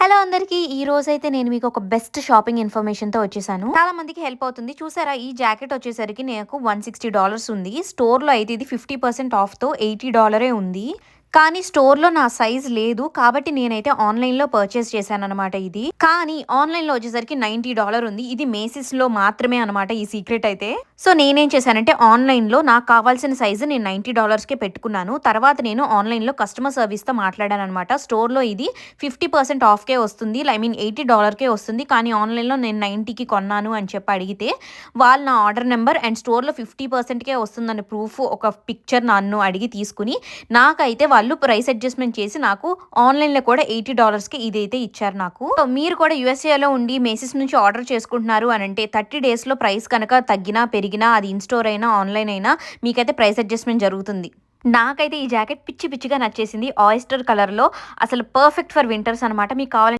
Hello అందరికీ ఈ రోజు అయితే నేను మీకు ఒక బెస్ట్ షాపింగ్ ఇన్ఫర్మేషన్తో వచ్చేసాను. చాలా మందికి హెల్ప్ అవుతుంది. చూసారా ఈ జాకెట్ వచ్చేసరికి నాకు వన్ సిక్స్టీ డాలర్స్ ఉంది. స్టోర్లో అయితే ఇది ఫిఫ్టీ పర్సెంట్ ఆఫ్తో ఎయిటీ డాలరే ఉంది. కానీ స్టోర్లో నా సైజ్ లేదు కాబట్టి నేనైతే ఆన్లైన్లో పర్చేస్ చేశాను అనమాట ఇది. కానీ ఆన్లైన్లో వచ్చేసరికి నైంటీ డాలర్ ఉంది. ఇది మేసిస్లో మాత్రమే అనమాట ఈ సీక్రెట్ అయితే. సో నేనేం చేశానంటే ఆన్లైన్లో నాకు కావాల్సిన సైజు నేను నైంటీ డాలర్స్కే పెట్టుకున్నాను. తర్వాత నేను ఆన్లైన్లో కస్టమర్ సర్వీస్తో మాట్లాడాను అనమాట స్టోర్లో ఇది ఫిఫ్టీ పర్సెంట్ ఆఫ్కే వస్తుంది. ఐ మీన్ ఎయిటీ డాలర్కే వస్తుంది. కానీ ఆన్లైన్లో నేను నైంటీకి కొన్నాను అని చెప్పి అడిగితే వాళ్ళు నా ఆర్డర్ నెంబర్ అండ్ స్టోర్లో ఫిఫ్టీ పర్సెంట్కే వస్తుందని ప్రూఫ్ ఒక పిక్చర్ నన్ను అడిగి తీసుకుని నాకైతే వాళ్ళు ప్రైస్ అడ్జస్ట్మెంట్ చేసి నాకు ఆన్లైన్లో కూడా ఎయిటీ డాలర్స్కి ఇదైతే ఇచ్చారు నాకు. మీరు కూడా యూఎస్ఏలో ఉండి మేసిస్ నుంచి ఆర్డర్ చేసుకుంటున్నారు అని అంటే థర్టీ డేస్లో ప్రైస్ కనుక తగ్గినా పెరిగినా అది ఇన్స్టోర్ అయినా ఆన్లైన్ అయినా మీకైతే ప్రైస్ అడ్జస్ట్మెంట్ జరుగుతుంది. నాకైతే ఈ జాకెట్ పిచ్చి పిచ్చిగా నచ్చేసింది ఆయిస్టర్ కలర్లో అసలు పర్ఫెక్ట్ ఫర్ వింటర్స్ అనమాట మీకు కావాలంటే